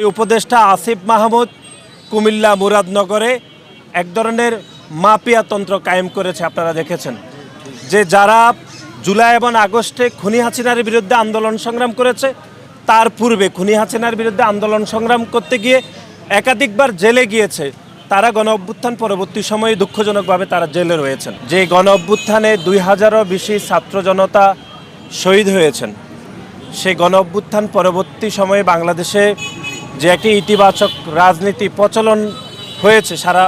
এই উপদেষ্টা আসিফ মাহমুদ কুমিল্লা মুরাদনগরে এক ধরনের মাপিয়াতন্ত্র কায়েম করেছে, আপনারা দেখেছেন। যে যারা জুলাই এবং আগস্টে খুনি হাসিনার বিরুদ্ধে আন্দোলন সংগ্রাম করেছে, তার পূর্বে খুনি হাসিনার বিরুদ্ধে আন্দোলন সংগ্রাম করতে গিয়ে একাধিকবার জেলে গিয়েছে, তারা গণ অভ্যুত্থান পরবর্তী সময়ে দুঃখজনকভাবে তারা জেলে রয়েছেন। যে গণ অভ্যুত্থানে দুই হাজারও বেশি ছাত্র জনতা শহীদ হয়েছেন সেই গণ অভ্যুত্থান পরবর্তী সময়ে বাংলাদেশে যে একটি ইতিবাচক রাজনীতি প্রচলন হয়েছে সারা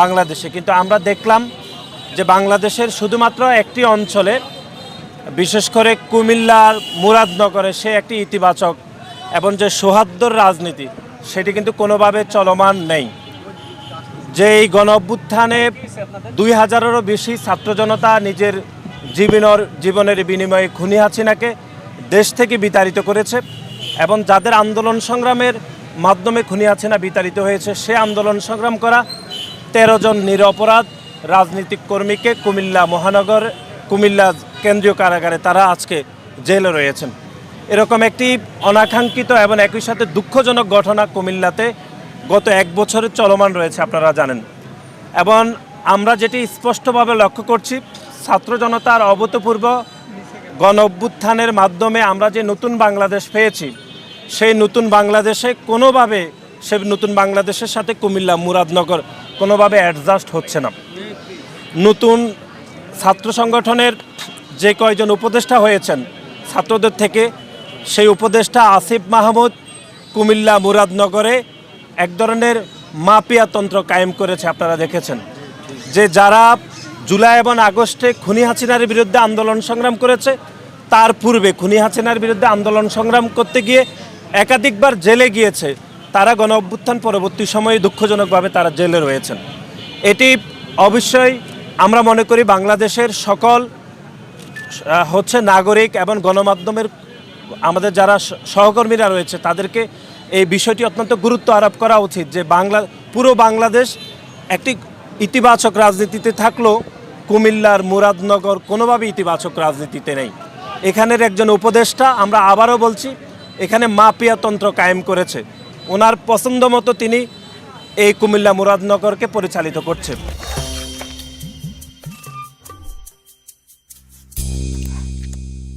বাংলাদেশে। কিন্তু আমরা দেখলাম যে বাংলাদেশের শুধুমাত্র একটি অঞ্চলে, বিশেষ করে কুমিল্লার মুরাদনগরে সে একটি ইতিবাচক এবং যে সৌহার্দ্যর রাজনীতি, সেটি কিন্তু কোনোভাবে চলমান নেই। যে এই গণ অভ্যুত্থানে দুই হাজারেরও বেশি ছাত্র জনতা নিজের জীবনের জীবনের বিনিময়ে খুনি হাসিনাকে দেশ থেকে বিতাড়িত করেছে এবং যাদের আন্দোলন সংগ্রামের মাধ্যমে খুনি হাসিনা বিতাড়িত হয়েছে। সে আন্দোলন সংগ্রাম করা তেরো জন নিরপরাধ রাজনৈতিক কর্মীকে কুমিল্লা মহানগর, কুমিল্লা কেন্দ্রীয় কারাগারে তারা আজকে জেলে রয়েছেন। এরকম একটি অনাকাঙ্ক্ষিত এবং একই সাথে দুঃখজনক ঘটনা কুমিল্লাতে গত এক বছরে চলমান রয়েছে, আপনারা জানেন। এবং আমরা যেটি স্পষ্টভাবে লক্ষ্য করছি, ছাত্র জনতার অভূতপূর্ব গণ মাধ্যমে আমরা যে নতুন বাংলাদেশ পেয়েছি সেই নতুন বাংলাদেশে কোনোভাবে সে নতুন বাংলাদেশের সাথে কুমিল্লা মুরাদনগর কোনোভাবে অ্যাডজাস্ট হচ্ছে না। নতুন ছাত্র সংগঠনের যে কয়জন উপদেষ্টা হয়েছেন, ছাত্রদের থেকে সেই উপদেষ্টা আসিফ মাহমুদ কুমিল্লা মুরাদনগরে এক ধরনের মাপিয়াতন্ত্র কায়েম করেছে আপনারা দেখেছেন। যে যারা জুলাই এবং আগস্টে খুনি হাসিনার বিরুদ্ধে আন্দোলন সংগ্রাম করেছে, তার পূর্বে খুনি হাসিনার বিরুদ্ধে আন্দোলন সংগ্রাম করতে গিয়ে একাধিকবার জেলে গিয়েছে। তারা গণ অভ্যুত্থান পরবর্তী সময়ে দুঃখজনকভাবে তারা জেলে রয়েছেন। এটি অবশ্যই আমরা মনে করি বাংলাদেশের সকল হচ্ছে নাগরিক এবং গণমাধ্যমের, আমাদের যারা সহকর্মীরা রয়েছে, তাদেরকে এই বিষয়টি অত্যন্ত গুরুত্ব আরোপ করা উচিত যে বাংলা, পুরো বাংলাদেশ একটি ইতিবাচক রাজনীতিতে থাকলেও কুমিল্লার মুরাদনগর কোনোভাবে ইতিবাচক রাজনীতিতে নেই। এখানের একজন উপদেষ্টা, আমরা আবারও বলছি এখানে মাপিয়াতন্ত্র কায়েম করেছে। ওনার পছন্দ মতো তিনি এই কুমিল্লা মুরাদনগরকে পরিচালিত করছে